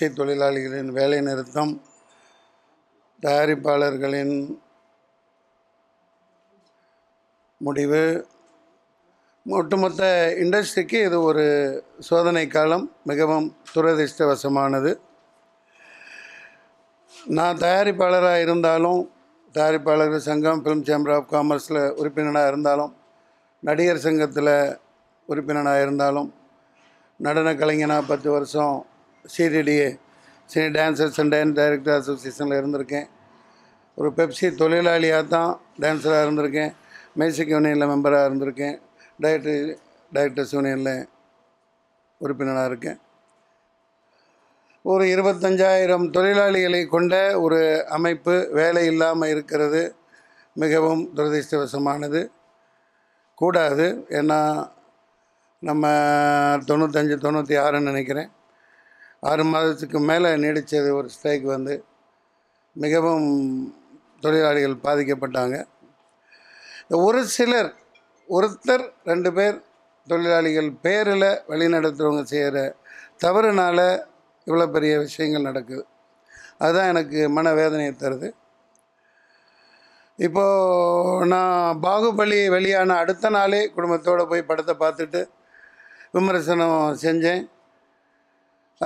அச்சை தொழிலாளிகளின் வேலை நிறுத்தம் தயாரிப்பாளர்களின் முடிவு. ஒட்டுமொத்த இண்டஸ்ட்ரிக்கு இது ஒரு சோதனை காலம் மிகவும் துரதிருஷ்டவசமானது. நான் தயாரிப்பாளராக இருந்தாலும் தயாரிப்பாளர்கள் சங்கம் ஃபிலிம் சேம்பர் ஆஃப் காமர்ஸில் உறுப்பினராக இருந்தாலும் நடிகர் சங்கத்தில் உறுப்பினராக இருந்தாலும் நடன கலைஞனாக பத்து வருஷம் CDTA cine dancers and dance director அசோசியேஷனில் இருந்திருக்கேன். ஒரு பெப்சி தொழிலாளியாக தான் டான்ஸராக இருந்திருக்கேன். மியூசிக் யூனியனில் மெம்பராக இருந்திருக்கேன். டைரக்டர் டைரக்டர்ஸ் யூனியனில் உறுப்பினராக இருக்கேன். ஒரு இருபத்தஞ்சாயிரம் தொழிலாளிகளை கொண்ட ஒரு அமைப்பு வேலை இல்லாமல் இருக்கிறது மிகவும் துரதிர்ஷ்டவசமானது. கூடாது. ஏன்னா நம்ம தொண்ணூத்தஞ்சு தொண்ணூற்றி ஆறுன்னு நினைக்கிறேன். ஆறு மாதத்துக்கு மேலே நீடித்தது ஒரு ஸ்ட்ரைக் வந்து மிகவும் தொழிலாளிகள் பாதிக்கப்பட்டாங்க. ஒரு சிலர் ஒருத்தர் ரெண்டு பேர் தொழிலாளிகள் பேரில் வழிநடத்துகிறவங்க செய்கிற தவறுனால இவ்வளோ பெரிய விஷயங்கள் நடக்குது. அதுதான் எனக்கு மன வேதனையை தருது. இப்போது நான் பாகுபலி வெளியான அடுத்த நாளே குடும்பத்தோடு போய் படத்தை பார்த்துட்டு விமர்சனம் செஞ்சேன்.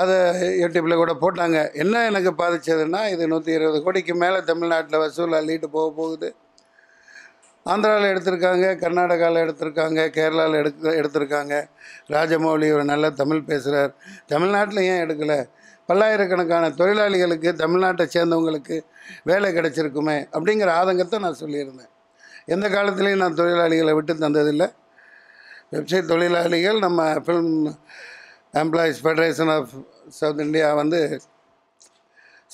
அதை யூடியூப்பில் கூட போட்டாங்க. என்ன எனக்கு பாதிச்சதுன்னா இது நூற்றி இருபது கோடிக்கு மேலே தமிழ்நாட்டில் வசூல் அள்ளிட்டு போக போகுது. ஆந்திராவில் எடுத்திருக்காங்க கர்நாடகாவில் எடுத்திருக்காங்க கேரளாவில் எடுக்க எடுத்திருக்காங்க. ராஜமௌலி ஒரு நல்ல தமிழ் பேசுகிறார் தமிழ்நாட்டில் ஏன் எடுக்கலை? பல்லாயிரக்கணக்கான தொழிலாளிகளுக்கு தமிழ்நாட்டை சேர்ந்தவங்களுக்கு வேலை கிடைச்சிருக்குமே அப்படிங்கிற ஆதங்கத்தை நான் சொல்லியிருந்தேன். எந்த காலத்துலேயும் நான் தொழிலாளிகளை விட்டு தந்ததில்லை. வெப்சைட் தொழிலாளிகள் நம்ம film employees federation of south India வந்து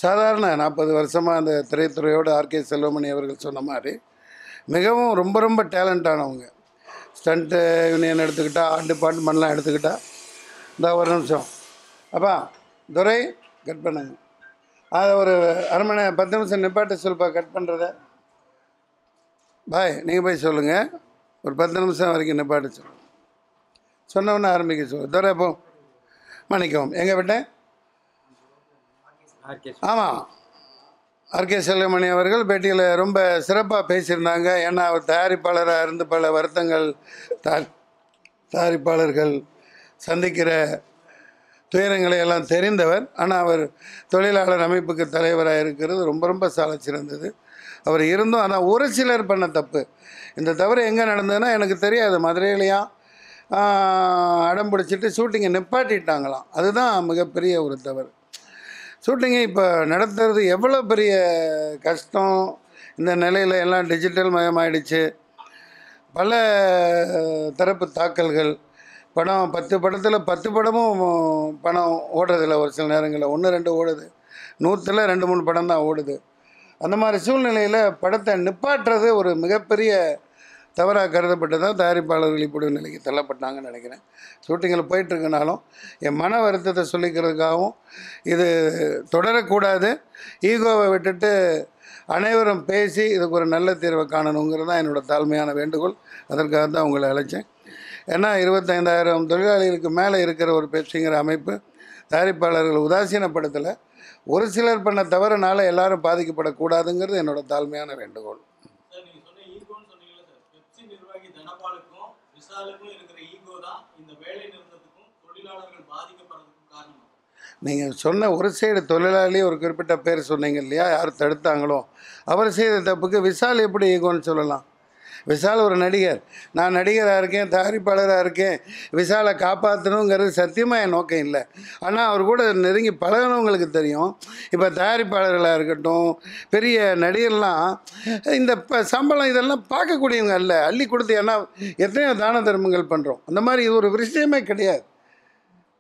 சாதாரண நாற்பது வருஷமாக அந்த திரைத்துறையோடு ஆர்கே செல்வமணி அவர்கள் சொன்ன மாதிரி மிகவும் ரொம்ப ரொம்ப டேலண்டானவங்க. ஸ்டண்ட்டு யூனியன் எடுத்துக்கிட்டால் ஆர்ட் டிபார்ட்மெண்ட்லாம் எடுத்துக்கிட்டால் இந்த ஒரு நிமிஷம். அப்பா துரை கட் பண்ணுங்க. அதை ஒரு அரை மணி பத்து நிமிஷம் நிப்பாட்ட சொல்லுப்பா கட் பண்ணுறத பாய் நீங்கள் போய் சொல்லுங்கள் ஒரு பத்து நிமிஷம் வரைக்கும் நிப்பாட்ட சொல்லுங்கள் சொன்னவொன்னே ஆரம்பிக்க சொல்லு. துரை போ. மன்னிக்கவும் எங்கே விட்டேன் ஆமாம் ஆர்கே செல்வமணி அவர்கள் பேட்டியில் ரொம்ப சிறப்பாக பேசியிருந்தாங்க. ஏன்னா அவர் தயாரிப்பாளராக இருந்து பல வருத்தங்கள் தயாரிப்பாளர்கள் சந்திக்கிற துயரங்களை எல்லாம் தெரிந்தவர். ஆனால் அவர் தொழிலாளர் அமைப்புக்கு தலைவராக இருக்கிறது ரொம்ப ரொம்ப சால சிறந்தது. அவர் இருந்தும் ஆனால் ஒரு சிலர் பண்ண தப்பு. இந்த தவறு எங்கே நடந்ததுன்னா எனக்கு தெரியாது. மதுரையிலையாம் அடம் பிடிச்சிட்டு ஷூட்டிங்கை நிப்பாட்டிட்டாங்களாம். அதுதான் மிகப்பெரிய ஒரு தவறு. ஷூட்டிங்கை இப்போ நடத்துறது எவ்வளோ பெரிய கஷ்டம்? இந்த நிலையில் எல்லாம் டிஜிட்டல் மயமாயிடுச்சு. பல தரப்பு தாக்கல்கள். படம் பத்து படத்தில் பத்து படமும் பணம் ஓடுறதில்ல ஒரு சில நேரங்களில். ஒன்று ரெண்டு ஓடுது. நூற்றில் ரெண்டு மூணு படம் தான் ஓடுது. அந்த மாதிரி சூழ்நிலையில் படத்தை நிப்பாட்டுறது ஒரு மிகப்பெரிய தவறாக கருதப்பட்டு தான் தயாரிப்பாளர்கள் இப்படி ஒரு நிலைக்கு தள்ளப்பட்டாங்கன்னு நினைக்கிறேன். ஷூட்டிங்கில் போயிட்டுருக்கனாலும் என் மன வருத்தத்தை சொல்லிக்கிறதுக்காகவும் இது தொடரக்கூடாது. ஈகோவை விட்டுட்டு அனைவரும் பேசி இதுக்கு ஒரு நல்ல தீர்வை காணணுங்கிறது தான் என்னோடய தாழ்மையான வேண்டுகோள். அதற்காக தான் உங்களை அழைச்சேன். ஏன்னா இருபத்தைந்தாயிரம் தொழிலாளிகளுக்கு மேலே இருக்கிற ஒரு பெப்சிங்கிற அமைப்பு தயாரிப்பாளர்கள் உதாசீனப்படுத்தலை ஒரு சிலர் பண்ண தவறுனால எல்லாரும் பாதிக்கப்படக்கூடாதுங்கிறது என்னோட தாழ்மையான வேண்டுகோள் சார் நீங்க சொன்ன ஈகோன்னு சொன்னீங்கல்ல சார் பெப்சி நிர்வாகி தனபாலுக்கும் விஷாலுக்கும் இருக்கிற ஈகோ தான் இந்த வேலை நிறுத்தத்துக்கும் தொழிலாளர்கள் பாதிக்கப்படுறதுக்கும் காரணம். நீங்கள் சொன்ன ஒரு சைடு தொழிலாளி ஒரு குறிப்பிட்ட பேர் சொன்னீங்க இல்லையா? யார் தடுத்தாங்களோ? அவர் செய்த தப்புக்கு விசால் எப்படி ஈகோன்னு சொல்லலாம். விஷால் ஒரு நடிகர். நான் நடிகராக இருக்கேன் தயாரிப்பாளராக இருக்கேன். விஷாலை காப்பாற்றணுங்கிறது சத்தியமாக என் நோக்கம் இல்லை. ஆனால் அவர் கூட நெருங்கி பழகினவங்களுக்கு தெரியும். இப்போ தயாரிப்பாளர்களாக இருக்கட்டும் பெரிய நடிகர்லாம் இந்த சம்பளம் இதெல்லாம் பார்க்கக்கூடியவங்க அல்ல. அள்ளி கொடுத்து ஏன்னா எத்தனையோ தான தர்மங்கள் பண்ணுறோம் அந்த மாதிரி இது ஒரு விஷயமே கிடையாது.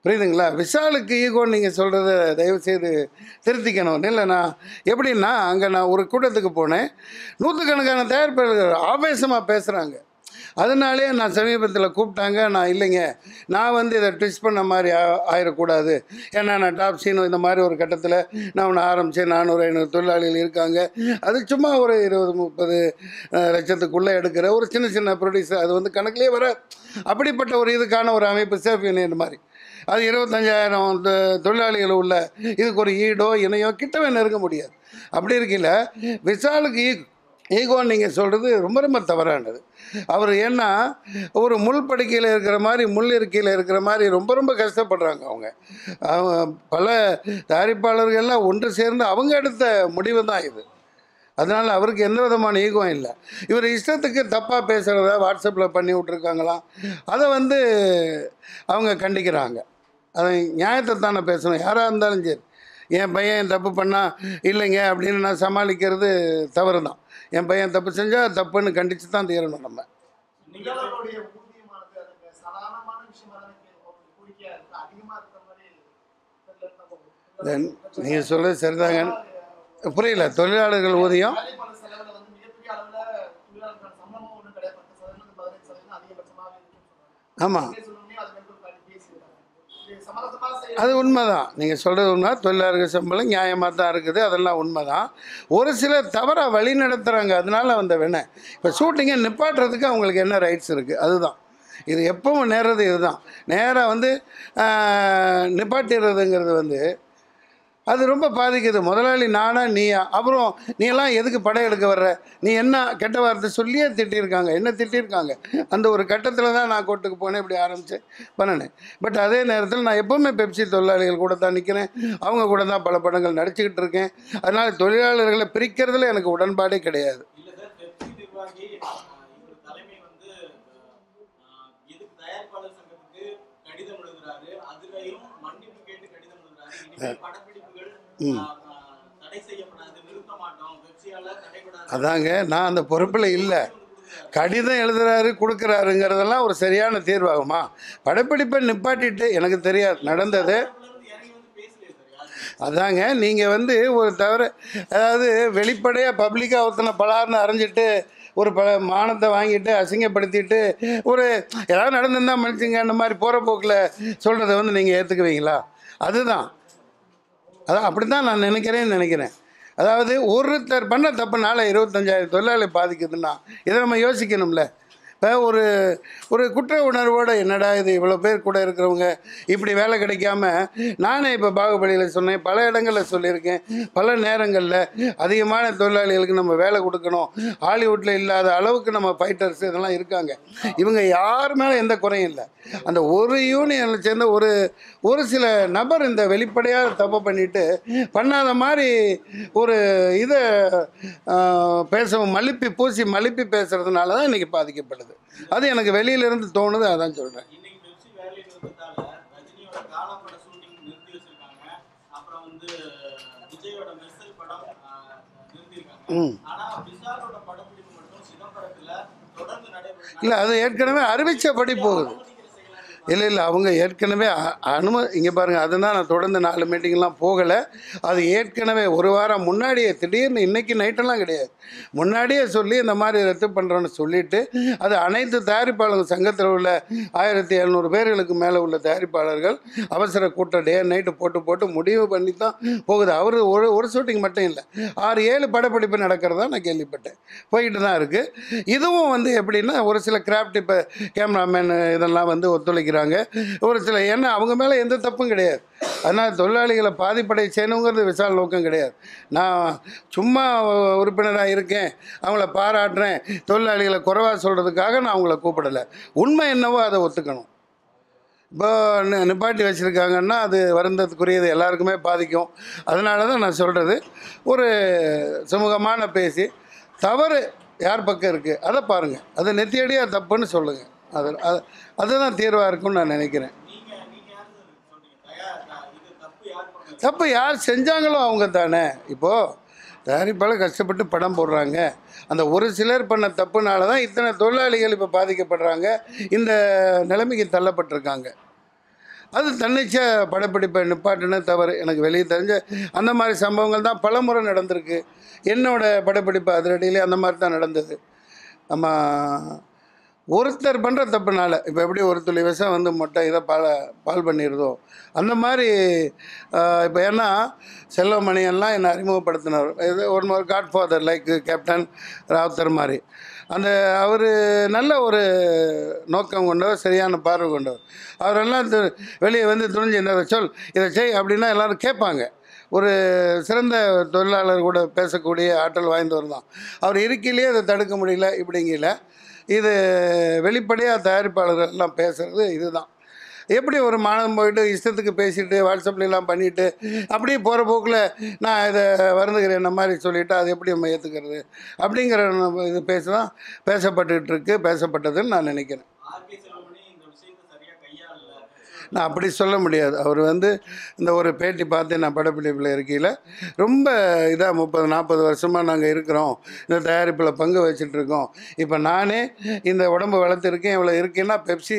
புரியுதுங்களா? விஷாலுக்கு ஈகோ நீங்கள் சொல்கிறத தயவுசெய்து திருத்திக்கணும். இல்லை நான் எப்படின்னா அங்கே நான் ஒரு கூட்டத்துக்கு போனேன். நூற்றுக்கணக்கான தயாரிப்பாளர்கள் ஆவேசமாக பேசுகிறாங்க அதனாலே நான் சமீபத்தில் கூப்பிட்டாங்க. நான் இல்லைங்க. நான் வந்து இதை ட்விஸ்ட் பண்ண மாதிரி ஆ- ஆயிடக்கூடாது ஏன்னா நான் டாப் சீனோ இந்த மாதிரி ஒரு கட்டத்தில் நான் ஒன்று ஆரம்பித்தேன் நானூறு ஐநூறு தொழிலாளிகள் இருக்காங்க. அது சும்மா ஒரு இருபது முப்பது லட்சத்துக்குள்ளே எடுக்கிற ஒரு சின்ன சின்ன ப்ரொடியூசர் அது வந்து கணக்குலேயே வர அப்படிப்பட்ட ஒரு இதுக்கான ஒரு அமைப்பு சேஃப் யூனியன் மாதிரி. அது இருபத்தஞ்சாயிரம் தொழிலாளிகள் உள்ள இதுக்கு ஒரு ஈடோ இணையோ கிட்டவே நெருங்க முடியாது. அப்படி இருக்கையில் விஷாலுக்கு ஈ ஈகோன்னு நீங்கள் சொல்கிறது ரொம்ப ரொம்ப தவறானது. அவர் ஏன்னா ஒரு முள் படுக்கையில் இருக்கிற மாதிரி முள் இருக்கையில் இருக்கிற மாதிரி ரொம்ப ரொம்ப கஷ்டப்படுறாங்க அவங்க. அவங்க பல தயாரிப்பாளர்கள்லாம் ஒன்று சேர்ந்து அவங்க எடுத்த முடிவு தான் இது. அதனால் அவருக்கு எந்த விதமான ஈகம் இல்லை. இவர் இஷ்டத்துக்கு தப்பாக பேசுகிறத வாட்ஸ்அப்பில் பண்ணி விட்ருக்காங்களாம் அதை வந்து அவங்க கண்டிக்கிறாங்க. அதை நியாயத்தை தானே பேசணும். யாராக இருந்தாலும் சரி. என் பையன் தப்பு பண்ணால் இல்லைங்க அப்படின்னு நான் சமாளிக்கிறது தவறு தான் என் பையன் தப்பு செஞ்சால் தப்புன்னு கண்டித்து தான் தீரணும் நம்ம. நீங்கள் சொல்கிறது சரிதாங்க. புரியல. தொழிலாளர்கள் ஊதியம்? வேலைப்பாடு அது உண்மை அது உண்மைதான். நீங்கள் சொல்கிறது உண்மை தொழிலாளர்கள் சம்பளம் நியாயமாக தான் இருக்குது அதெல்லாம் உண்மைதான். ஒரு சிலர் தவறாக வழி நடத்துகிறாங்க அதனால வந்த வேணை இப்போ ஷூட்டிங்கை நிப்பாட்டுறதுக்கு அவங்களுக்கு என்ன ரைட்ஸ் இருக்குது அதுதான். இது எப்பவும் நேர்றது இதுதான். நேராக வந்து நிப்பாட்டிடுறதுங்கிறது வந்து அது ரொம்ப பாதிக்குது. முதலாளி நானா நீயா? அப்புறம் நீ எல்லாம் எதுக்கு படம் எடுக்க வர்ற? நீ என்ன கெட்ட வார்த்தை சொல்லியே திட்டியிருக்காங்க என்ன திட்டியிருக்காங்க அந்த ஒரு கட்டத்தில் தான் நான் கோர்ட்டுக்கு போனேன் இப்படி ஆரம்பித்தேன் பண்ணினேன். பட் அதே நேரத்தில் நான் எப்போவுமே பெப்சி தொழிலாளிகள் கூட தான் நிற்கிறேன் அவங்க கூட தான் பல படங்கள் நடிச்சுக்கிட்டு இருக்கேன். அதனால் தொழிலாளர்களை பிரிக்கிறதுல எனக்கு உடன்பாடே கிடையாது. கடிதம் எழுதுறாரு? அதுலயும் மன்னிப்பு கேட்டு கடிதம் எழுதுறாரு. அதாங்க நான் அந்த பொறுப்பில் இல்லை. கடிதம் எழுதுறாரு கொடுக்குறாருங்கிறதெல்லாம் ஒரு சரியான தீர்வாகுமா? படப்பிடிப்பை நிப்பாட்டிட்டு எனக்கு தெரியாது நடந்தது. அதாங்க நீங்கள் வந்து ஒரு தவிர அதாவது வெளிப்படையாக பப்ளிக்காக ஒருத்தனை பலார்னு அரைஞ்சிட்டு ஒரு ப மானத்தை வாங்கிட்டு அசிங்கப்படுத்திட்டு ஒரு ஏதாவது நடந்திருந்தா மன்னிச்சுங்க அந்த மாதிரி போகிற போக்கில் சொல்கிறத வந்து நீங்கள் ஏற்றுக்குவீங்களா அதுதான். அதான் அப்படி தான் நான் நினைக்கிறேன்னு நினைக்கிறேன். அதாவது ஒருத்தர் பண்ண தப்புனால இருபத்தஞ்சாயிரம் தொழிலாளி பாதிக்குதுன்னா இதை நம்ம யோசிக்கணும்ல. ஒரு ஒரு குற்ற உணர்வோடு என்னடா இது இவ்வளோ பேர் கூட இருக்கிறவங்க இப்படி வேலை கிடைக்காம நானே இப்போ பாகுபலியில் சொன்னேன் பல இடங்களில் சொல்லியிருக்கேன் பல நேரங்களில் அதிகமான தொழிலாளிகளுக்கு நம்ம வேலை கொடுக்கணும் ஹாலிவுட்டில் இல்லாத அளவுக்கு நம்ம ஃபைட்டர்ஸ் இதெல்லாம் இருக்காங்க. இவங்க யார் மேலே எந்த குறையும் இல்லை. அந்த ஒரு யூனியனில் சேர்ந்த ஒரு ஒரு சில நபர் இந்த வெளிப்படையாக தப்பு பண்ணிட்டு பண்ணாத மாதிரி ஒரு இதை பேச மலிப்பி பூசி மலிப்பி பேசுகிறதுனால தான் இன்றைக்கி பாதிக்கப்படுது அது எனக்கு வெளியிலேருந்து தோணுது அதான் சொல்கிறேன் இல்லை அது ஏற்கனவே அறிவிச்சபடி போகுது. இல்லை இல்லை அவங்க ஏற்கனவே அ- அனும இங்கே பாருங்கள் அதுதான் நான் தொடர்ந்து நாலு மீட்டிங்லாம் போகலை. அது ஏற்கனவே ஒரு வாரம் முன்னாடியே திடீர்னு இன்னைக்கு நைட்டெல்லாம் கிடையாது. முன்னாடியே சொல்லி இந்த மாதிரி ரத்து பண்ணுறோன்னு சொல்லிவிட்டு அது அனைத்து தயாரிப்பாளர்கள் சங்கத்தில் உள்ள ஆயிரத்தி எழுநூறு பேர்களுக்கு மேலே உள்ள தயாரிப்பாளர்கள் அவசர கூட்டம் டே நைட்டு போட்டு போட்டு முடிவு பண்ணி தான் போகுது. அவர் ஒரு ஒரு ஷூட்டிங் மட்டும் இல்லை. ஆறு ஏழு படப்பிடிப்பு நடக்கிறதா நான் கேள்விப்பட்டேன். போயிட்டு தான் இருக்குது இதுவும் வந்து எப்படின்னா ஒரு சில கிராஃப்ட் இப்போ கேமராமேன் இதெல்லாம் வந்து ஒத்துழைக்கிறாங்க ஒரு சில ஏன்னா அவங்க மேலே எந்த தப்பும் கிடையாது. அதனால் தொழிலாளிகளை பாதிப்படை செய்யணுங்கிறது விசால் நோக்கம் கிடையாது. நான் சும்மா உறுப்பினராக இருக்கேன் அவங்கள பாராட்டுறேன் தொழிலாளிகளை குறைவாக சொல்கிறதுக்காக நான் அவங்கள கூப்பிடலை. உண்மை என்னவோ அதை ஒத்துக்கணும். இப்போ நிப்பாட்டி வச்சுருக்காங்கன்னா அது வருந்தத்துக்குரியது எல்லாருக்குமே பாதிக்கும். அதனால தான் நான் சொல்கிறது ஒரு சுமூகமான பேசி தவறு யார் பக்கம் இருக்குது அதை பாருங்கள் அது நெத்தியடியாக தப்புன்னு சொல்லுங்கள் அது அது அதுதான் தீர்வாக இருக்கும்னு நான் நினைக்கிறேன். தப்பு யார் செஞ்சாங்களோ அவங்க தானே. இப்போது தயாரிப்பாளர் கஷ்டப்பட்டு படம் போடுறாங்க. அந்த ஒரு சிலர் பண்ண தப்புனால தான் இத்தனை தொழிலாளிகள் இப்போ பாதிக்கப்படுறாங்க. இந்த நிலைமைக்கு தள்ளப்பட்டிருக்காங்க. அது தன்னிச்சையாக படப்பிடிப்பை நிப்பாட்டின தவறு. எனக்கு வெளியே தெரிஞ்ச அந்த மாதிரி சம்பவங்கள் தான் பல முறை நடந்திருக்கு. என்னோடய படப்பிடிப்பு அதிரடியிலே அந்த மாதிரி தான் நடந்தது. நம்ம ஒருத்தர் பண்ணுற தப்புனால இப்போ எப்படி ஒரு துளி விஷம் வந்து மொட்டை இதை பால் பால் பண்ணிடுதோ? அந்த மாதிரி இப்போ ஏன்னா செல்வமணியெல்லாம் என்னை அறிமுகப்படுத்தினார். இது ஒரு ஒரு god father like captain Rowther மாதிரி. அந்த அவர் நல்ல ஒரு நோக்கம் கொண்டவர் சரியான பார்வை கொண்டவர். அவரெல்லாம் வெளியே வந்து துணிஞ்சு என்ன சொல் இதை செய் அப்படின்னா எல்லாரும் கேட்பாங்க. ஒரு சிறந்த தொழிலாளர் கூட பேசக்கூடிய ஆற்றல் வாய்ந்தவர் தான். அவர் இருக்கையிலேயே அதை தடுக்க முடியல இப்படிங்கல. இது வெளிப்படையாக தயாரிப்பாளர்கள் எல்லாம் பேசுகிறது இதுதான். எப்படி ஒரு மாணவன் போயிட்டு இஷ்டத்துக்கு பேசிட்டு வாட்ஸ்அப்லாம் பண்ணிட்டு அப்படியே போகிற போக்கில் நான் இதை வருந்துகிறேன் இந்த மாதிரி சொல்லிவிட்டு அதை எப்படி நம்ம ஏற்றுக்கிறது அப்படிங்கிற நம்ம இது பேசுதான் தான் பேசப்பட்டதுன்னு நான் நினைக்கிறேன் ஆர்கே செல்வமணி இந்த விஷயத்தை சரியா கையாளல நான் அப்படி சொல்ல முடியாது. அவர் வந்து இந்த ஒரு பேட்டி பார்த்து நான் படப்பிடிப்பில் இருக்கையில் ரொம்ப இதாக முப்பது நாற்பது வருஷமாக நாங்கள் இருக்கிறோம். இந்த தயாரிப்பில் பங்கு வச்சுட்டு இப்போ நானே இந்த உடம்பு வளர்த்துருக்கேன் இவ்வளோ இருக்கேன்னா பெப்சி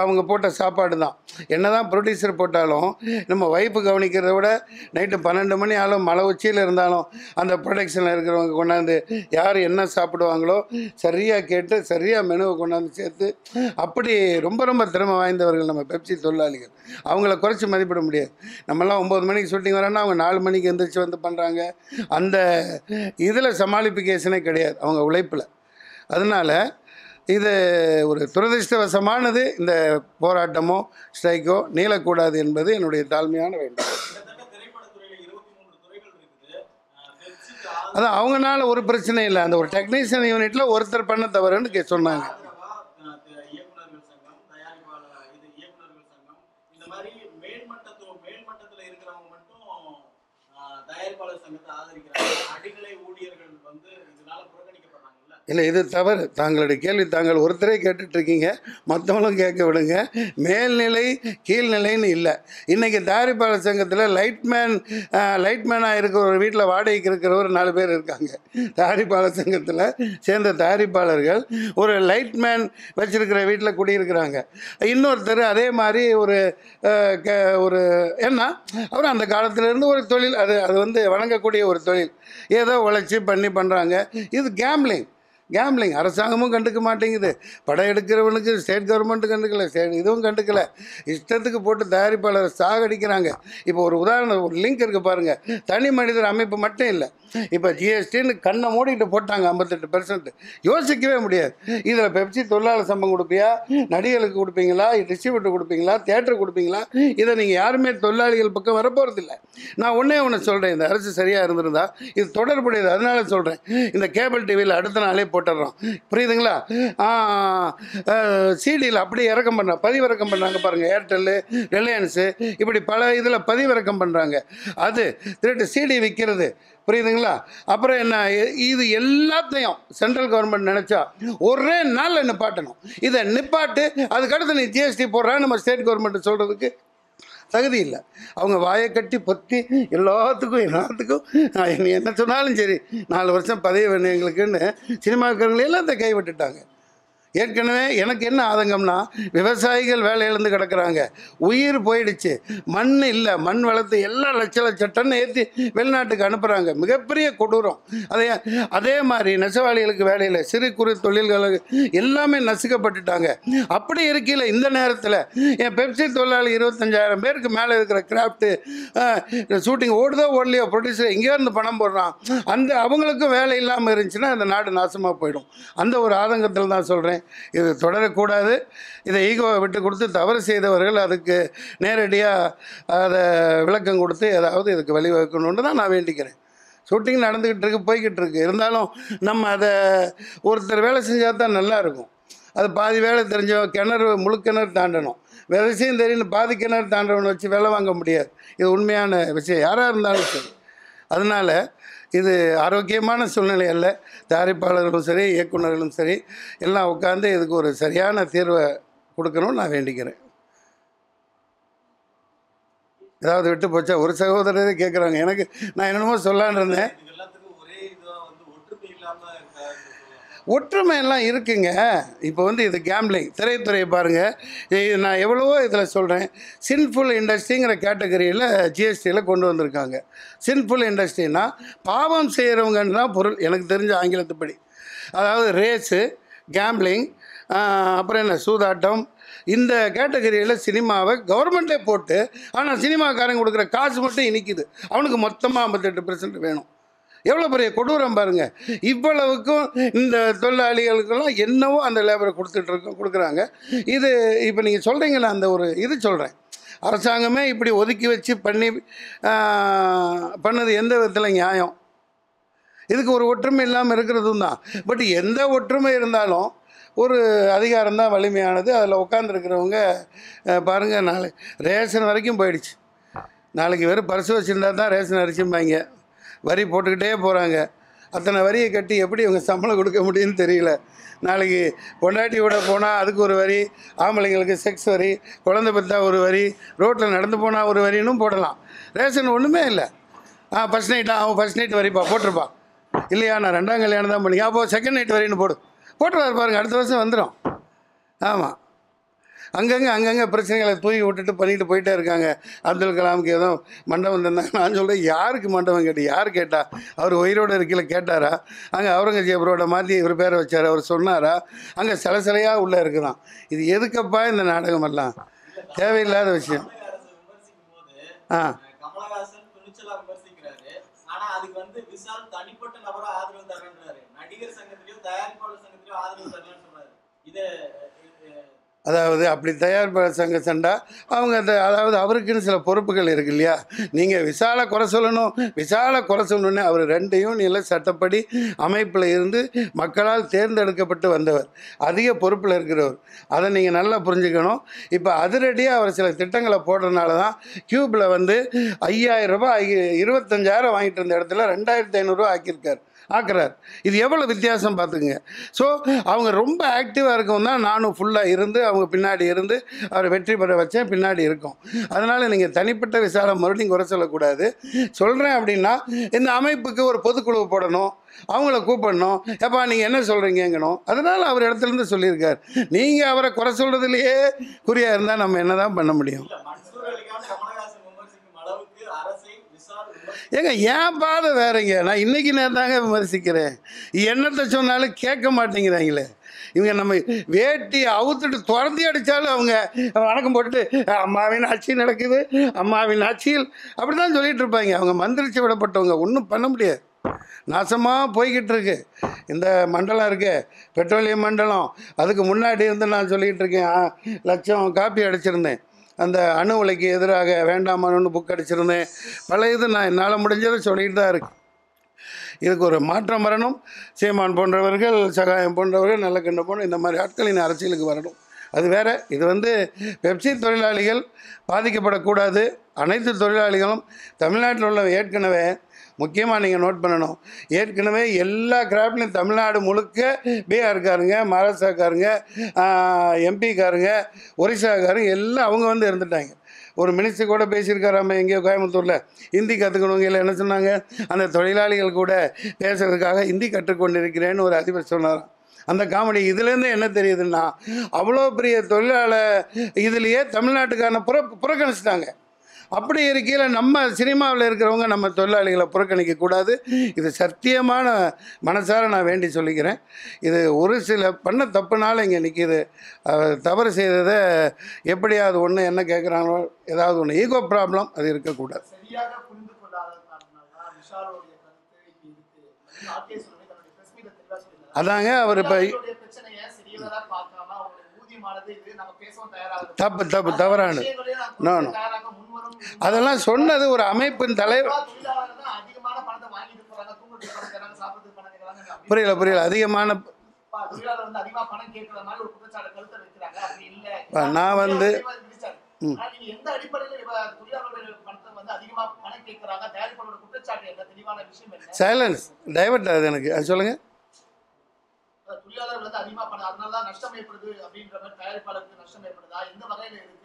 அவங்க போட்ட சாப்பாடு தான். என்ன தான் ப்ரொடியூசர் போட்டாலும் நம்ம வைப்பு கவனிக்கிறத விட நைட்டு பன்னெண்டு மணி ஆளும் மலை உச்சியில் இருந்தாலும் அந்த ப்ரொடக்ஷனில் இருக்கிறவங்க கொண்டாந்து யார் என்ன சாப்பிடுவாங்களோ சரியாக கேட்டு சரியாக மெனுவை கொண்டாந்து சேர்த்து அப்படி ரொம்ப ரொம்ப திறமை வாய்ந்தவர்கள் நம்ம பெப்சி தொழில் தொழிலாளிகள். அவங்கள குறைச்சி மதிப்பிட முடியாது. நம்மலாம் ஒம்பது மணிக்கு ஷூட்டிங் வரோன்னா அவங்க நாலு மணிக்கு எந்திரிச்சு வந்து பண்ணுறாங்க அந்த இதில் சமாளிப்பிகேஷனே கிடையாது அவங்க உழைப்பில். அதனால் இது ஒரு துரதிர்ஷ்டவசமானது இந்த போராட்டமோ ஸ்ட்ரைக்கோ நீளக்கூடாது என்பது என்னுடைய தாழ்மையான வேண்டும் அதான் அவங்கனால ஒரு பிரச்சனை இல்லை. அந்த ஒரு டெக்னீஷியன் யூனிட்டில் ஒருத்தர் பண்ண தவறுன்னு கே சொன்னாங்க அஹ் த- இயக்குனர்கள் சங்கம் தயாரிப்பாளர் இது இயக்குனர்கள் சங்கம் இந்த மாதிரி மேல்மட்டத்து மேல்மட்டத்துல இருக்கிறவங்க மட்டும் அஹ், தயாரிப்பாளர் சங்கத்தை ஆதரிக்கிறாங்க அடிநிலை ஊழியர்கள் வந்து இதனால புறக்கணிக்கப்படுறாங்கல்ல இல்லை இது தவறு. தாங்களுடைய கேள்வி தாங்கள் ஒருத்தரே கேட்டுட்ருக்கீங்க மற்றவங்களும் கேட்க விடுங்க. மேல்நிலை கீழ்நிலைன்னு இல்லை. இன்றைக்கி தயாரிப்பாளர் சங்கத்தில் லைட்மேன் லைட்மேனாக இருக்கிற ஒரு வீட்டில் வாடகைக்கு இருக்கிற ஒரு நாலு பேர் இருக்காங்க. தயாரிப்பாளர் சங்கத்தில் சேர்ந்த தயாரிப்பாளர்கள் ஒரு லைட்மேன் வச்சுருக்கிற வீட்டில் குடியிருக்கிறாங்க. இன்னொருத்தர் அதே மாதிரி ஒரு க- ஒரு ஏன்னா அவர் அந்த காலத்திலேருந்து ஒரு தொழில். அது அது வந்து வணங்கக்கூடிய ஒரு தொழில். ஏதோ உழைச்சி பண்ணி பண்ணுறாங்க இது கேம்லிங் கேம்லிங் அரசாங்கமும் கண்டுக்க மாட்டேங்குது. படம் எடுக்கிறவனுக்கு ஸ்டேட் கவர்மெண்ட்டு கண்டுக்கல ஸ்டேட் இதுவும் கண்டுக்கல. இஷ்டத்துக்கு போட்டு தயாரிப்பாளரை சாகடிக்கிறாங்க. இப்போ ஒரு உதாரணம் ஒரு லிங்க் இருக்குது பாருங்கள் தனி மனிதர் அமைப்பு மட்டும் இல்லை. இப்போ ஜிஎஸ்டின்னு கண்ணை மூடிட்டு போட்டாங்க ஐம்பத்தெட்டு பெர்சன்ட் யோசிக்கவே முடியாது. இதில் பெப்சி தொழிலாளர் சம்பளம் கொடுப்பியா? நடிகர்களுக்கு கொடுப்பீங்களா? டிஸ்ட்ரிபியூட்டர் கொடுப்பீங்களா? தேட்டர் கொடுப்பீங்களா? இதை நீங்கள் யாருமே தொழிலாளிகள் பக்கம் வரப்போகிறதில்ல நான் ஒன்றே ஒன்று சொல்கிறேன் இந்த அரசு சரியாக இருந்திருந்தா இது தொடர்புடையது. அதனால சொல்கிறேன் இந்த கேபிள் டிவியில் அடுத்த நாளே போட்டுடுறோம் புரியுதுங்களா? சிடியில் அப்படியே இறக்கம் பண்ணுறாங்க பதிவிறக்கம் பண்ணுறாங்க பாருங்கள் ஏர்டெல்லு ரிலையன்ஸு இப்படி பல இதில் பதிவிறக்கம் பண்ணுறாங்க அது திருட்டு சிடி விற்கிறது புரியுதுங்களா? அப்புறம் என்ன இது எல்லாத்தையும் சென்ட்ரல் கவர்மெண்ட் நினச்சா ஒரே நாளில் நிப்பாட்டணும். இதை நிப்பாட்டு அதுக்கடுத்து நீ ஜிஎஸ்டி போடுறான்னு நம்ம ஸ்டேட் கவர்மெண்ட் சொல்கிறதுக்கு தகுதி இல்லை. அவங்க வாயை கட்டி பொத்தி எல்லாத்துக்கும் எல்லாத்துக்கும் நான் என்ன சொன்னாலும் சரி நாலு வருஷம் பதவி வேணும் எங்களுக்குன்னு சினிமாக்காரங்களே எல்லாம் இந்த கை விட்டுட்டாங்க ஏற்கனவே எனக்கு என்ன ஆதங்கம்னா விவசாயிகள் வேலையிலேருந்து கிடக்குறாங்க. உயிர் போயிடுச்சு. மண் இல்லை மண் வளர்த்து எல்லா லட்ச லட்ச டன் ஏற்றி வெளிநாட்டுக்கு அனுப்புகிறாங்க மிகப்பெரிய கொடூரம். அதே அதே மாதிரி நெசவாளிகளுக்கு வேலையில் சிறு குறு தொழில்களுக்கு எல்லாமே நசுக்கப்பட்டுட்டாங்க. அப்படி இருக்கையில் இந்த நேரத்தில் என் பெப்சி தொழிலாளி இருபத்தஞ்சாயிரம் பேருக்கு மேலே இருக்கிற கிராஃப்ட்டு ஷூட்டிங் ஓடுதோ ஓடலையோ ப்ரொடியூசர் எங்கேயோ இருந்து பணம் போடுறான். அந்த அவங்களுக்கும் வேலை இல்லாமல் இருந்துச்சுன்னா இந்த நாடு நாசமாக போயிடும். அந்த ஒரு ஆதங்கத்தில் தான் சொல்கிறேன் இது தொடரக்கூடாது. இதை ஈகோவை விட்டு கொடுத்து தவறு செய்தவர்கள் அதுக்கு நேரடியாக அதை விளக்கம் கொடுத்து ஏதாவது இதுக்கு வழிவகுக்கணுன்னு தான் நான் வேண்டிக்கிறேன். ஷூட்டிங் நடந்துக்கிட்டு இருக்கு போய்கிட்டு இருக்கு. இருந்தாலும் நம்ம அதை ஒருத்தர் வேலை செஞ்சால் தான் நல்லா இருக்கும். அது பாதி வேலை தெரிஞ்சோம் கிணறு முழு கிணறு தாண்டணும். வேறு விஷயம் தெரியும் பாதி கிணறு தாண்டவனை வச்சு வேலை வாங்க முடியாது. இது உண்மையான விஷயம். யாராக இருந்தாலும் சரி. அதனால் இது ஆரோக்கியமான சூழ்நிலை அல்ல. தயாரிப்பாளர்களும் சரி இயக்குனர்களும் சரி எல்லாம் உட்காந்து இதுக்கு ஒரு சரியான தீர்வை கொடுக்கணும்னு நான் வேண்டிக்கிறேன். ஏதாவது விட்டு போச்சா? ஒரு சகோதரரே கேட்குறாங்க எனக்கு நான் என்னமோ சொல்லான்னு இருந்தேன் இது எல்லாத்துக்கும் ஒரே இதுவா வந்து ஒற்றுமை இல்லாம இருக்காருன்னு ஒற்றுமையெல்லாம் ஒற்றுமை எல்லாம் இருக்குங்க. இப்போ வந்து இது கேம்லிங் திரைத்துறையை பாருங்கள் நான் எவ்வளவோ இதில் சொல்கிறேன். சின்ஃபுல் இண்டஸ்ட்ரிங்கிற கேட்டகரியில் ஜிஎஸ்டியில் கொண்டு வந்திருக்காங்க. சின்ஃபுல் இண்டஸ்ட்ரினா பாவம் செய்கிறவங்கன்னு தான் பொருள். எனக்கு தெரிஞ்ச ஆங்கிலத்துப்படி அதாவது ரேஸு கேம்லிங் அப்புறம் என்ன சூதாட்டம். இந்த கேட்டகரியில் சினிமாவை கவர்மெண்ட்டே போட்டு ஆனால் சினிமாக்காரங்க கொடுக்குற காசு மட்டும் இனிக்குது. அவனுக்கு மொத்தமாக ஐம்பத்தெட்டு பெர்சன்ட் வேணும். எவ்வளோ பெரிய கொடூரம் பாருங்க. இவ்வளவுக்கும் இந்த தொழிலாளிகளுக்கெல்லாம் என்னவோ அந்த லேபரை கொடுத்துட்ருக்கோம் கொடுக்குறாங்க. இது இப்போ நீங்கள் சொல்கிறீங்களா அந்த ஒரு இது சொல்கிறேன் அரசாங்கமே இப்படி ஒதுக்கி வச்சு பண்ணி பண்ணது எந்த விதத்தில் நியாயம்? இதுக்கு ஒரு ஒற்றுமை இல்லாமல் இருக்கிறதும் தான். பட் எந்த ஒற்றுமை இருந்தாலும் ஒரு அதிகாரம் தான் வலிமையானது. அதில் உட்காந்துருக்கிறவங்க பாருங்கள் நாளை ரேஷன் வரைக்கும் போயிடுச்சு. நாளைக்கு வெறும் பரிசு வச்சுருந்தா தான் ரேஷன் அரிசிம்பாங்க. வரி போட்டுக்கிட்டே போகிறாங்க அத்தனை வரியை கட்டி எப்படி இவங்க சம்பளம் கொடுக்க முடியும்னு தெரியல. நாளைக்கு பொண்டாட்டியோட போனால் அதுக்கு ஒரு வரி ஆம்பளைங்களுக்கு செக்ஸ் வரி குழந்தை பெற்றா ஒரு வரி ரோட்டில் நடந்து போனால் ஒரு வரினும் போடலாம். ரேஷன் ஒன்றுமே இல்லை. ஆ ஃபஸ்ட் நைட்டா அவன் ஃபஸ்ட் நைட் வரிப்பா போட்டிருப்பா. இல்லையா நான் ரெண்டாம் கல்யாணம் தான் பண்ணி அப்போது செகண்ட் நைட் வரின்னு போடு. போட்டுருவாரு பாருங்கள் அடுத்த வருஷம் வந்துடும் ஆமாம் அங்கங்கே அங்கங்கே பிரச்சனைகளை தூக்கி விட்டுட்டு பண்ணிட்டு போயிட்டே இருக்காங்க. அப்துல் கலாமுக்கு ஏதோ மண்டபம் தந்தாங்க நான் சொல்கிறேன் யாருக்கு மண்டபம் கேட்டு யார் கேட்டா? அவர் உயிரோடு இருக்கையில் கேட்டாரா? அங்கே அவுரங்கசீபரோட மாற்றி இவர் பேரை வச்சார். அவர் சொன்னாரா? அங்கே சில சிலையாக உள்ளே இருக்குதான். இது எதுக்கப்பா இந்த நாடகம் எல்லாம் தேவையில்லாத விஷயம். ஆ. தனிப்பட்ட நபரா ஆதரவு தரேன்றாரு. நடிகர் சங்கத்திலயோ தயாரிப்பாளர் சங்கத்திலயோ ஆதரவு தரலன்னு சொல்றாரு. இது- அதாவது அப்படி தயாரிப்பாளர் சங்க சண்டா அவங்க அந்த அதாவது அவருக்குன்னு சில பொறுப்புகள் இருக்கு இல்லையா? நீங்கள் விசால குறை சொல்லணும் விசால குறை சொல்லணும்னு அவர் ரெண்டு யூனியனில் சட்டப்படி அமைப்பில் இருந்து மக்களால் தேர்ந்தெடுக்கப்பட்டு வந்தவர். அதிக பொறுப்பில் இருக்கிறவர். அதை நீங்கள் நல்லா புரிஞ்சுக்கணும். இப்போ அதிரடியாக அவர் சில திட்டங்களை போடுறதுனால தான் கியூபில் வந்து ஐயாயிரம் ரூபாய் இருபத்தஞ்சாயிரம் வாங்கிட்டு இருந்த இடத்துல ரெண்டாயிரத்தி ஐநூறுரூவா ஆக்கியிருக்கார். ஆக்குறார். இது எவ்வளோ வித்தியாசம் பார்த்துக்குங்க. ஸோ அவங்க ரொம்ப ஆக்டிவாக இருக்கவும் தான் நானும் ஃபுல்லாக இருந்து அவங்க பின்னாடி இருந்து அவரை வெற்றி பெற வச்சேன் பின்னாடி இருக்கும். அதனால் நீங்கள் தனிப்பட்ட விசாரம் மறுபடியும் குறை சொல்லக்கூடாது. சொல்கிறேன் அப்படின்னா இந்த அமைப்புக்கு ஒரு பொதுக்குழு போடணும் அவங்கள கூப்பிடணும். எப்பா நீங்கள் என்ன சொல்கிறீங்கங்கணும் அதனால் அவர் இடத்துலேருந்து சொல்லியிருக்கார். நீங்கள் அவரை குறை சொல்கிறதுலையே குறியாக இருந்தால் நம்ம என்ன தான் பண்ண முடியும் இல்ல மன்சூர் அலிகான் கமலஹாசன் விமர்சிக்கும் அளவுக்கு அரசை விசால் விமர்சி ஏங்க ஏன் பாதை வேறங்க. நான் இன்னைக்கு நான் தாங்க விமர்சிக்கிறேன். என்னத்தை சொன்னாலும் கேட்க மாட்டேங்கிறாங்களே. இவங்க நம்ம வேட்டி அவுத்துட்டு துறந்து அடித்தாலும் அவங்க வணக்கம் போட்டு அம்மாவின் ஆட்சி நடக்குது அம்மாவின் ஆட்சியில். அப்படி தான் சொல்லிகிட்டு இருப்பாங்க. அவங்க மந்திரிச்சு விடப்பட்டவங்க. ஒன்றும் பண்ண முடியாது. நாசமாக போய்கிட்டு இருக்கு. இந்த மண்டலம் இருக்கு. பெட்ரோலியம் மண்டலம். அதுக்கு முன்னாடி இருந்து நான் சொல்லிகிட்டு இருக்கேன். லட்சம் காப்பி அடிச்சிருந்தேன். அந்த அணு உலைக்கு எதிராக வேண்டாமான்னு புக் அடிச்சிருந்தேன். பல இது நான் என்னால் முடிஞ்சதை சொல்லிட்டு தான் இருக்கேன் இதுக்கு ஒரு மாற்றம் வரணும். சீமான் போன்றவர்கள் சகாயம் போன்றவர்கள் நல்ல கண்டு போன இந்த மாதிரி ஆட்களின் அரசியலுக்கு வரணும். அது வேற. இது வந்து பெப்சி தொழிலாளிகள் பாதிக்கப்படக்கூடாது. அனைத்து தொழிலாளிகளும் தமிழ்நாட்டில் உள்ள ஏற்கனவே முக்கியமாக நீங்கள் நோட் பண்ணணும். ஏற்கனவே எல்லா கிராஃப்ட்லையும் தமிழ்நாடு முழுக்க பீகார்காரங்க மகாராஷ்டிராக்காருங்க எம்பிக்காருங்க ஒரிசாக்காரங்க எல்லாம் அவங்க வந்து இருந்துட்டாங்க ஒரு மினிஸ்டர் கூட பேசியிருக்காராம எங்கேயோ கோயம்புத்தூரில். ஹிந்தி கற்றுக்கணுங்க இல்லை என்ன சொன்னாங்க? அந்த தொழிலாளிகள் கூட பேசுறதுக்காக ஹிந்தி கற்றுக்கொண்டிருக்கிறேன்னு ஒரு அதிபர் சொன்னாராம். அந்த காமெடி இதுலேருந்து என்ன தெரியுதுன்னா அவ்வளோ பெரிய தொழிலாளர் இதுலேயே தமிழ்நாட்டுக்கான புற புறக்கணிச்சிட்டாங்க. அப்படி இருக்கையில் நம்ம சினிமாவில் இருக்கிறவங்க நம்ம தொழிலாளிகளை புறக்கணிக்க கூடாது இது சத்தியமான மனசார நான் வேண்டி சொல்லிக்கிறேன். இது ஒரு சில பண்ண தப்புனால இங்கே நிற்கிது தவறு செய்ததை எப்படியாவது ஒன்று என்ன கேட்குறாங்களோ ஏதாவது ஒன்று ஈகோ ப்ராப்ளம் அது இருக்கக்கூடாது. அதாங்க அவர் இப்போ தப்பு தப்பு தவறானது. தயாராக முன்வரும். அதெல்லாம் சொன்னது ஒரு அமைப்பின் தலைவர். புரியல புரியல. அதிகமான நான் வந்து- சைலன்ஸ் டைவர்ட் ஆகுது எனக்கு. அது சொல்லுங்கள் தொழிலாளர்கள் வந்து அதிகமா பண்ண அதனாலதான் நஷ்டம் ஏற்படுது அப்படின்ற மாதிரி தயாரிப்பாளருக்கு நஷ்டம் ஏற்படுதா? எந்த வகையில இருக்கு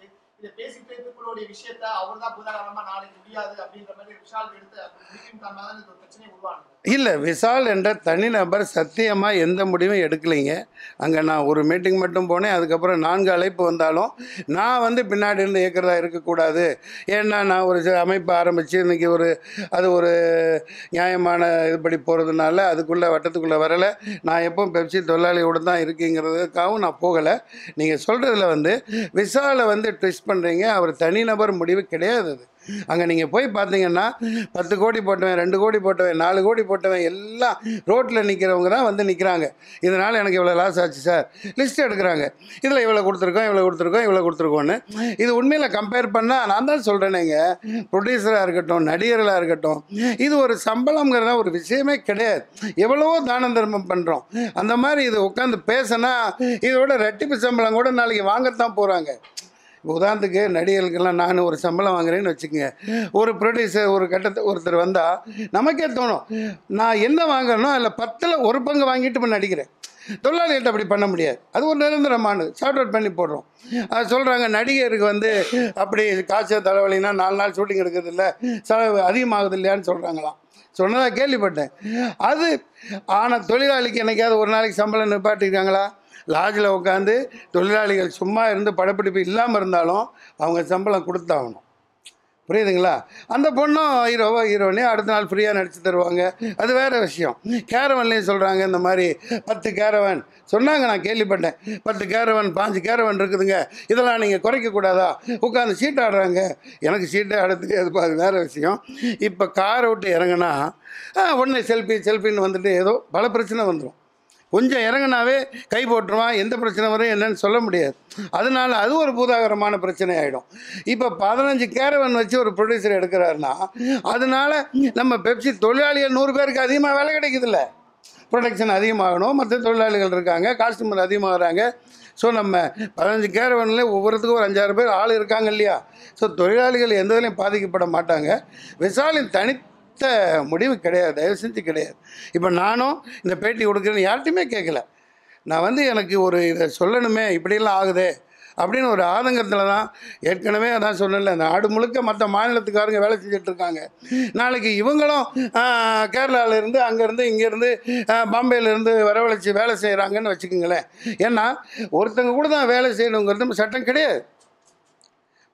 இதை பேசி பேத்துக்களுடைய விஷயத்த அவர் தான் புதாகரமா நாளைக்கு முடியாது அப்படின்ற மாதிரி விஷால் எடுத்து முடிக்கும் தான் இந்த பிரச்சனை உருவானது இல்லை விசால் என்ற தனிநபர் சத்தியமாக எந்த முடிவும் எடுக்கலைங்க. அங்கே நான் ஒரு மீட்டிங் மட்டும் போனேன் அதுக்கப்புறம் நான்கு அழைப்பு வந்தாலும் நான் வந்து பின்னாடி இருந்து இயக்கிறதா இருக்கக்கூடாது. ஏன்னா நான் ஒரு சில அமைப்பு ஆரம்பித்து இன்றைக்கி ஒரு அது ஒரு நியாயமான இதுபடி போகிறதுனால அதுக்குள்ளே வட்டத்துக்குள்ளே வரலை. நான் எப்பவும் பெப்சி தொழிலாளியோடு தான் இருக்குங்கிறதுக்காகவும் நான் போகலை. நீங்கள் சொல்கிறதுல வந்து விசாலை வந்து ட்விஸ்ட் பண்ணுறீங்க அவர் தனிநபர் முடிவு கிடையாது அது. அங்கே நீங்கள் போய் பார்த்தீங்கன்னா பத்து கோடி போட்டவன் ரெண்டு கோடி போட்டவன் நாலு கோடி போட்டவன் எல்லாம் ரோட்டில் நிற்கிறவங்க தான் வந்து நிற்கிறாங்க இதனால் எனக்கு இவ்வளோ லாஸ் ஆச்சு சார் லிஸ்ட் எடுக்கிறாங்க. இதில் இவ்வளோ கொடுத்துருக்கோம் இவ்வளோ கொடுத்துருக்கோம் இவ்வளோ கொடுத்துருக்கோன்னு இது உண்மையில் கம்பேர் பண்ணால் நான் தான் சொல்கிறேனேங்க ப்ரொடியூசராக இருக்கட்டும் நடிகர்களாக இருக்கட்டும் இது ஒரு சம்பளம்ங்கிறத ஒரு விஷயமே கிடையாது. எவ்வளவோ தான தர்மம் பண்ணுறோம் அந்த மாதிரி இது உட்காந்து பேசினா இதோட ரெட்டிப்பு சம்பளம் கூட நாளைக்கு வாங்கத்தான் போகிறாங்க இப்போ உதாரணத்துக்கு நடிகர்களுக்கெல்லாம் நான் ஒரு சம்பளம் வாங்குறேன்னு வச்சுக்கோங்க. ஒரு ப்ரொடியூசர் ஒரு கட்டத்தை ஒருத்தர் வந்தால் நமக்கே தோணும். நான் என்ன வாங்கணும் அதில் பத்தில் ஒரு பங்கு வாங்கிட்டு இப்போ நடிக்கிறேன். தொழிலாளிகிட்ட அப்படி பண்ண முடியாது. அது ஒரு நிரந்தரமானது. ஷார்ட் அவுட் பண்ணி போடுறோம். அது சொல்கிறாங்க நடிகருக்கு வந்து அப்படி காய்ச்சல் தலைவலினா நாலு நாள் ஷூட்டிங் எடுக்கிறது இல்லை செலவு அதிகமாகுது இல்லையான்னு சொல்கிறாங்களாம் சொன்னதாக கேள்விப்பட்டேன். அது ஆனால் தொழிலாளிக்கு என்னைக்காவது ஒரு நாளைக்கு சம்பளம் நிப்பாட்டிருக்காங்களா? லாட்ஜில் உட்காந்து தொழிலாளிகள் சும்மா இருந்து படப்பிடிப்பு இல்லாமல் இருந்தாலும் அவங்க சம்பளம் கொடுத்தாகணும். புரியுதுங்களா? அந்த பொண்ணும் ஹீரோவோ ஹீரோனே அடுத்த நாள் ஃப்ரீயாக நடித்து தருவாங்க. அது வேறு விஷயம். கேரவன்லேயும் சொல்கிறாங்க இந்த மாதிரி பத்து கேரவன் சொன்னாங்க நான் கேள்விப்பட்டேன். பத்து கேரவன் பாஞ்சு கேரவன் இருக்குதுங்க. இதெல்லாம் நீங்கள் குறைக்கக்கூடாதா? உட்காந்து சீட்டு ஆடுறாங்க. எனக்கு சீட்டு ஆடுறதுக்கு அது அது வேறு விஷயம். இப்போ காரை விட்டு இறங்குனா உடனே செல்ஃபி செல்ஃபின்னு வந்துட்டு ஏதோ பல பிரச்சனை வந்துடும் கொஞ்சம் இறங்குனாவே கை போட்டுருவான். எந்த பிரச்சனை வரும் என்னன்னு சொல்ல முடியாது. அதனால அது ஒரு பூதாகரமான பிரச்சனை ஆகிடும் இப்போ பதினஞ்சு கேரவன் வச்சு ஒரு ப்ரொடியூசர் எடுக்கிறாருன்னா அதனால நம்ம பெப்சி தொழிலாளிகள் நூறு பேருக்கு அதிகமாக வேலை கிடைக்குதுல்ல. ப்ரொடக்ஷன் அதிகமாகணும். மற்ற தொழிலாளிகள் இருக்காங்க. காஸ்டமர் அதிகமாகிறாங்க. ஸோ நம்ம பதினஞ்சு கேரவனில் ஒவ்வொருத்துக்கும் ஒரு அஞ்சாறு பேர் ஆள் இருக்காங்க இல்லையா? ஸோ தொழிலாளிகள் எந்த இதுலையும் பாதிக்கப்பட மாட்டாங்க. விசாலின் தனி எடுத்த முடிவு கிடையாது தயவு செஞ்சு கிடையாது. இப்போ நானும் இந்த பேட்டி கொடுக்குறேன்னு யார்ட்டையுமே கேட்கல நான் வந்து எனக்கு ஒரு இதை சொல்லணுமே இப்படியெல்லாம் ஆகுதே அப்படின்னு ஒரு ஆதங்கத்தில் தான் ஏற்கனவே அதான் சொன்னேன்ல நாடு முழுக்க மற்ற மாநிலத்துக்காரங்க வேலை செஞ்சுட்டு இருக்காங்க. நாளைக்கு இவங்களும் கேரளாவிலேருந்து அங்கேருந்து இங்கேருந்து பாம்பேலேருந்து வரவழைச்சி வேலை செய்கிறாங்கன்னு வச்சுக்கோங்களேன். ஏன்னா ஒருத்தங்க கூட தான் வேலை செய்யணுங்கிறது சட்டம் கிடையாது.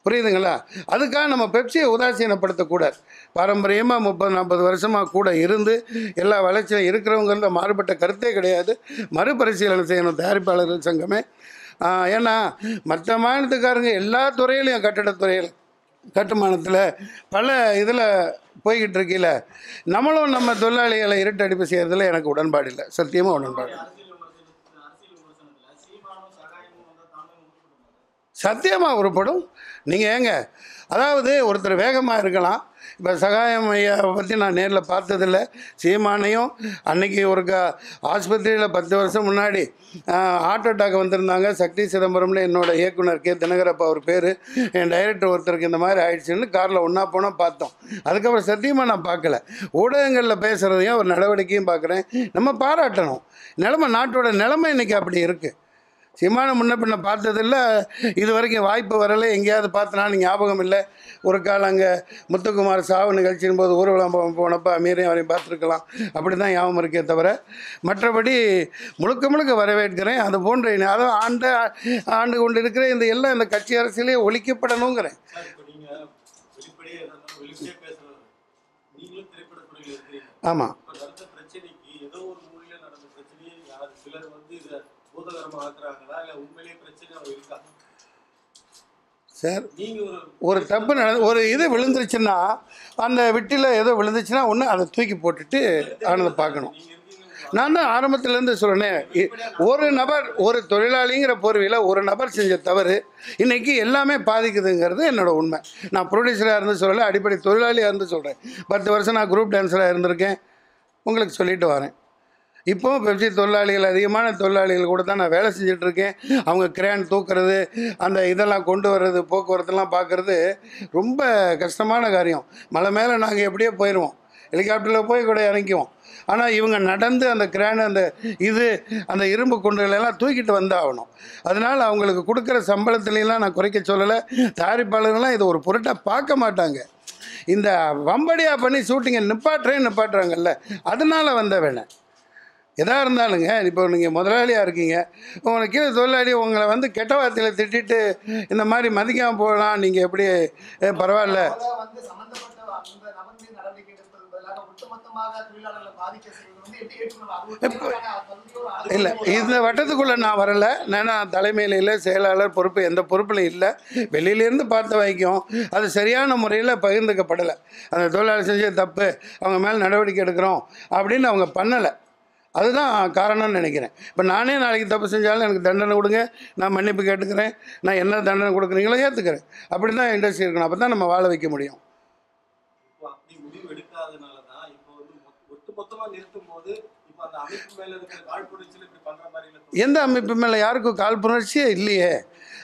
புரியுதுங்களா? அதுக்காக நம்ம பெப்சியை உதாசீனப்படுத்தக்கூடாது. பாரம்பரியமாக முப்பது நாற்பது வருஷமாக கூட இருந்து எல்லா வளர்ச்சியும் இருக்கிறவங்கிறத மாறுபட்ட கருத்தே கிடையாது. மறுபரிசீலனை செய்யணும் தயாரிப்பாளர்கள் சங்கமே. ஏன்னா மற்ற மாநிலத்துக்காரங்க எல்லா துறையிலையும் கட்டடத்துறையில் கட்டுமானத்தில் பல இதில் போய்கிட்டு இருக்கையில் நம்மளும் நம்ம தொழிலாளிகளை இருட்டடிப்பு செய்கிறதுல எனக்கு உடன்பாடு இல்லை. சத்தியமாக உடன்பாடு இல்லை. அரசியல் விமர்சனத்துல அரசியல் விமர்சனத்துல சீமானும் சகாயமும் வந்தா தாமே உருப்படுவாங்க சத்தியமாக உருப்படும் நீங்கள் ஏங்க அதாவது ஒருத்தர் வேகமாக இருக்கலாம். இப்போ சகாயம் ஐயாவை பற்றி நான் நேரில் பார்த்ததில்ல. சீமானையும் அன்னைக்கு ஒரு க ஆஸ்பத்திரியில் பத்து வருஷம் முன்னாடி ஹார்ட் அட்டாக் வந்திருந்தாங்க. சக்தி சிதம்பரம்னு என்னோடய இயக்குனர் கே. தினகரப்பா அவர் பேர். என் டைரக்டர் ஒருத்தருக்கு இந்த மாதிரி ஆயிடுச்சுன்னு காரில் ஒன்றா போனால் பார்த்தோம். அதுக்கப்புறம் சத்தியமாக நான் பார்க்கல. ஊடகங்களில் பேசுகிறதையும் ஒரு நடவடிக்கையும் பார்க்குறேன். நம்ம பாராட்டணும். நிலமை நாட்டோட நிலமை இன்னைக்கு அப்படி இருக்குது சிமான முன்ன பின்ன பார்த்ததில்ல. இது வரைக்கும் வாய்ப்பு வரலை. எங்கேயாவது பார்த்தனாலும் ஞாபகம் இல்லை. ஒரு காலம் அங்கே முத்துக்குமார் சாவு நிகழ்ச்சியின் போது ஊர்வலம் போனப்போ அமீரையும் அவரையும் பார்த்துருக்கலாம். அப்படி தான் ஞாபகம் இருக்கே தவிர மற்றபடி முழுக்க முழுக்க வரவேற்கிறேன். அது போன்ற அதான் ஆண்டு ஆண்டு கொண்டு இருக்கிற இந்த எல்லாம் இந்த கட்சி அரசியலே ஒழிக்கப்படணுங்கிறேன். சார் இப்போ நீங்க வெளிப்படையே எதா வெளிப்படையே பேசுறது நீங்களும் திரைப்படத்துறையில் இருக்கிறீங்க ஆமாம் இப்ப நடந்த பிரச்சனைக்கு ஏதோ ஒரு மூலையில நடந்த பிரச்சனையை யார் சிலர் வந்து இதை பூதகரமா ஆக்குறாங்களா? இல்ல உண்மையிலேயே பிரச்சனை அவங்க இருக்கா? சார் ஒரு தப்பு நட ஒரு இது விழுந்துருச்சுன்னா அந்த விட்டில் ஏதோ விழுந்துச்சுன்னா ஒன்று அதை தூக்கி போட்டுட்டு ஆனதை பார்க்கணும். நான் தான் ஆரம்பத்திலேருந்து இ- ஒரு நபர் ஒரு தொழிலாளிங்கிற போர்வையில் ஒரு நபர் செஞ்ச தவறு இன்னைக்கு எல்லாமே பாதிக்குதுங்கிறது என்னோட உண்மை. நான் ப்ரொடியூசராக இருந்து சொல்லலை அடிப்படை தொழிலாளியாக இருந்து சொல்கிறேன் பத்து வருஷம் நான் குரூப் டான்ஸராக இருந்திருக்கேன். உங்களுக்கு சொல்லிட்டு வரேன். இப்போவும் பெப்சி தொழிலாளிகள் அதிகமான தொழிலாளிகள் கூட தான் நான் வேலை செஞ்சுட்டு இருக்கேன் அவங்க கிரேன் தூக்குறது அந்த இதெல்லாம் கொண்டு வர்றது போக்குவரத்துலாம் பார்க்குறது ரொம்ப கஷ்டமான காரியம். மலை மேலே நாங்கள் எப்படியோ போயிடுவோம் ஹெலிகாப்டரில் போய் கூட இறங்கிக்குவோம். ஆனால் இவங்க நடந்து அந்த கிரான் அந்த இது அந்த இரும்பு குண்டுகளெல்லாம் தூக்கிட்டு வந்தாகணும் அதனால் அவங்களுக்கு கொடுக்குற சம்பளத்துலலாம் நான் குறைக்க சொல்லலை. தயாரிப்பாளர்கள்லாம் இது ஒரு பொருட்டாக பார்க்க மாட்டாங்க. இந்த வம்படியாக பண்ணி ஷூட்டிங்கை நிப்பாட்டுறேன் நிப்பாட்டுறாங்கல்ல அதனால் வந்த வேணேன் எதாக இருந்தாலுங்க இப்போ நீங்கள் முதலாளியாக இருக்கீங்க உங்களுக்கு கீழே தொழிலாளி உங்களை வந்து கெட்ட வார்த்தையில் திட்டிட்டு இந்த மாதிரி மதிக்காமல் போகலாம் நீங்கள் எப்படி பரவாயில்ல. இல்லை இந்த வட்டத்துக்குள்ளே நான் வரலை. நான் தலைமையில் இல்லை செயலாளர் பொறுப்பு எந்த பொறுப்பிலும் இல்லை. வெளியிலேருந்து பார்த்த வரைக்கும் அது சரியான முறையில் பகிர்ந்துக்கப்படலை. அந்த தொழிலாளி செஞ்ச தப்பு அவங்க மேலே நடவடிக்கை எடுக்கிறோம் அப்படின்னு அவங்க பண்ணலை. அதுதான் காரணம்னு நினைக்கிறேன். இப்போ நானே நாளைக்கு தப்பு செஞ்சாலும் எனக்கு தண்டனை கொடுங்க. நான் மன்னிப்பு கேட்டுக்கிறேன். நான் என்ன தண்டனை கொடுக்குறீங்களோ ஏற்றுக்கிறேன் அப்படி தான் இண்டஸ்ட்ரி இருக்கணும். அப்போ தான் நம்ம வாழ வைக்க முடியும். எந்த அமைப்பு மேலே யாருக்கும் காழ்ப்புணர்ச்சியே இல்லையே.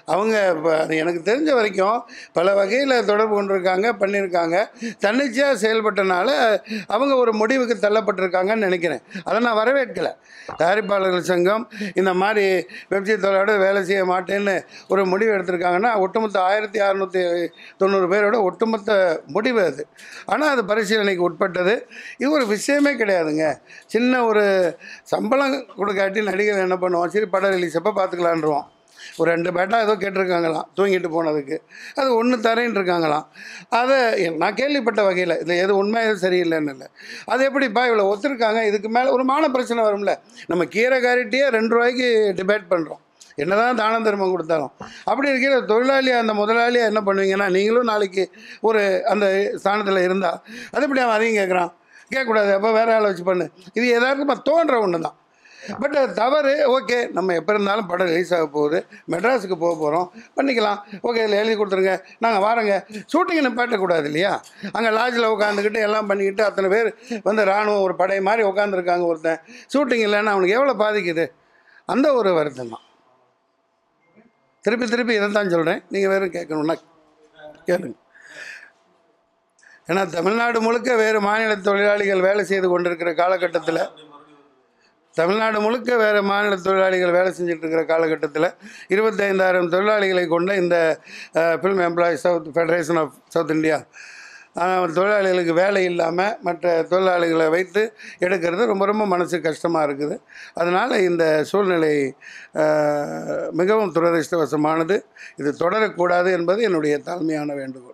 அவங்க இப்போ எனக்கு தெரிஞ்ச வரைக்கும் பல வகையில் தொடர்பு கொண்டிருக்காங்க பண்ணியிருக்காங்க தன்னிச்சையாக செயல்பட்டனால அவங்க ஒரு முடிவுக்கு தள்ளப்பட்டிருக்காங்கன்னு நினைக்கிறேன். அதை நான் வரவேற்கலை. தயாரிப்பாளர்கள் சங்கம் இந்த மாதிரி வெப்சைட் தொழிலோட வேலை செய்ய மாட்டேன்னு ஒரு முடிவு எடுத்திருக்காங்கன்னா ஒட்டுமொத்த ஆயிரத்தி அறநூற்றி தொண்ணூறு பேரோட ஒட்டுமொத்த முடிவு அது. ஆனால் அது பரிசீலனைக்கு உட்பட்டது. இது ஒரு விஷயமே கிடையாதுங்க. சின்ன ஒரு சம்பளம் கொடுக்காட்டி நடிகர் என்ன பண்ணுவோம் சரி படம் ரிலீஸ் எப்போ பார்த்துக்கலான்றோம் ஒரு ரெண்டு பேட்டா ஏதோ கேட்டிருக்காங்களாம் தூங்கிட்டு போனதுக்கு. அது ஒன்று தரேன்னு இருக்காங்களாம். அதை நான் கேள்விப்பட்ட வகையில் இது எது உண்மை எது சரியில்லைன்னு இல்லை. அது எப்படிப்பா இவ்வளோ ஒத்துருக்காங்க? இதுக்கு மேலே ஒரு மான பிரச்சனை வரும்ல. நம்ம கீரை காரிட்டியே ரெண்டு ரூபாய்க்கு டிபேட் பண்ணுறோம் என்னதான் தான தர்மம் கொடுத்தாலும். அப்படி இருக்கிற தொழிலாளியாக அந்த முதலாளியாக என்ன பண்ணுவீங்கன்னா நீங்களும் நாளைக்கு ஒரு அந்த ஸ்தானத்தில் இருந்தால் அது எப்படி அவன் அதையும் கேட்குறான் கேட்கக்கூடாது அப்போ வேற ஆளை வச்சு பண்ணு. இது எதார்த்தமாக தோன்ற ஒன்று தான் பட் தவறு. ஓகே நம்ம எப்போ இருந்தாலும் படம் ரிலீஸ் ஆக போகுது. மெட்ராஸுக்கு போக போகிறோம் பண்ணிக்கலாம். ஓகே இதில் எழுதி கொடுத்துருங்க. நாங்கள் வாரோங்க. ஷூட்டிங்கை நிப்பாட்டக்கூடாது இல்லையா? அங்கே லாட்ஜில் உட்காந்துக்கிட்டு எல்லாம் பண்ணிக்கிட்டு அத்தனை பேர் வந்து இராணுவம் ஒரு படை மாதிரி உட்காந்துருக்காங்க ஒருத்தன். ஷூட்டிங் இல்லைன்னா அவனுக்கு எவ்வளோ பாதிக்குது? அந்த ஒரு வருத்தம் தான். திருப்பி திருப்பி இதை தான் சொல்கிறேன் நீங்கள் வேறு கேட்கணுன்னா கேளுங்க. ஏன்னா தமிழ்நாடு முழுக்க வேறு மாநில தொழிலாளிகள் வேலை செய்து கொண்டிருக்கிற காலகட்டத்தில் தமிழ்நாடு முழுக்க வேறு மாநில தொழிலாளிகள் வேலை செஞ்சுட்டு இருக்கிற காலகட்டத்தில் இருபத்தைந்தாயிரம் தொழிலாளிகளை கொண்ட இந்த film employees south federation of south India தொழிலாளிகளுக்கு வேலை இல்லாமல் மற்ற தொழிலாளிகளை வைத்து எடுக்கிறது ரொம்ப ரொம்ப மனசு கஷ்டமாக இருக்குது. அதனால் இந்த சூழ்நிலை மிகவும் துரதிருஷ்டவசமானது. இது தொடரக்கூடாது என்பது என்னுடைய தாழ்மையான வேண்டுகோள்.